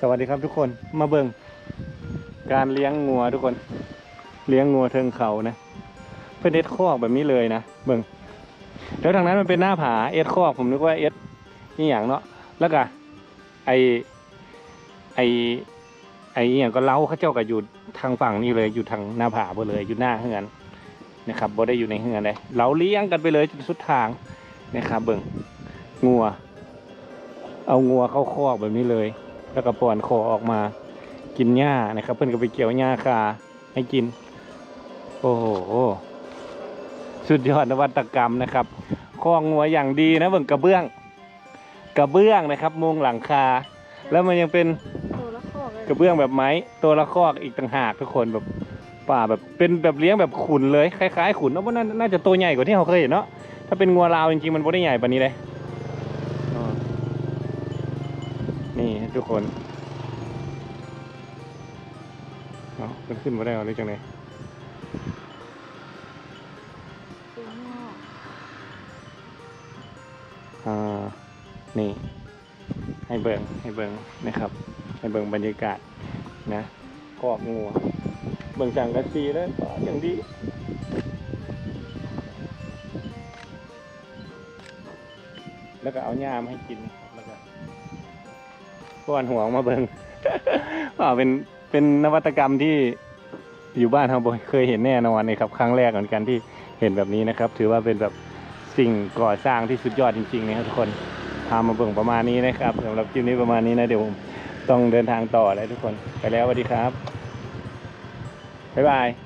สวัสดีครับทุกคนมาเบิ่งการเลี้ยงงัวทุกคน เลี้ยงงัวเทิงเขานะ เพื่อเอ็ดคอกแบบนี้เลยนะเบิ่งแล้วทางนั้นมันเป็นหน้าผาเอ็ดคอกผมนึกว่าเอ็ดนี่อย่างเนาะแล้วก็ไอไอไออย่างก็เล้าเขาเจ้าก็อยู่ทางฝั่งนี่เลยอยู่ทางหน้าผาไปเลยอยู่หน้าเฮือนนะครับบ่ได้อยู่ในเฮือนเลยเราเลี้ยงกันไปเลยจนสุดทางนะครับเบิ่งงัว เอางัวเข้าคอกแบบนี้เลย แล้วก็ป้อนคอออกมากินหญ้านะครับ เพื่อนก็ไปเกี่ยวหญ้าคาให้กิน โอ้โหสุดยอดนวัตกรรมนะครับคอกงัวอย่างดีนะเบิ่งกระเบื้อง กระเบื้องนะครับมุงหลังคา แล้วมันยังเป็นตัวละข้อเลยกระเบื้องแบบไม้ตัวละคอกอีกต่างหากทุกคนแบบป่าแบบเป็นแบบเลี้ยงแบบขุนเลยคล้ายๆขุนเนาะว่าน่าน่าจะตัวใหญ่กว่าที่เราเคยเห็นเนาะถ้าเป็นงัวลาวจริงๆมันไม่ได้ใหญ่ปานนี้เลย ทุกคนเนาะมันขึ้นมาได้หรือจังไงตัวงอกอ่า นี่ ให้เบิงให้เบิงนะครับ ให้เบิงบรรยากาศนะคอกงัวเบิงสังกะสีแล้วก็อย่างดีแล้วก็เอาหญ้ามาให้กินนะครับแล้ว ก้อนหัวออกมาเบิงว่าเป็นเป็นนวัตกรรมที่อยู่บ้านเราบ่เคยเห็นแน่นอนเลยครับ ครั้งแรกเหมือนกันที่เห็นแบบนี้นะครับ ถือว่าเป็นแบบสิ่งก่อสร้างที่สุดยอดจริงๆนะครับทุกคนพามาเบิ่งประมาณนี้นะครับสำหรับคลิปนี้ประมาณนี้นะเดี๋ยวผมต้องเดินทางต่อแล้วทุกคนไปแล้วสวัสดีครับบ๊ายบาย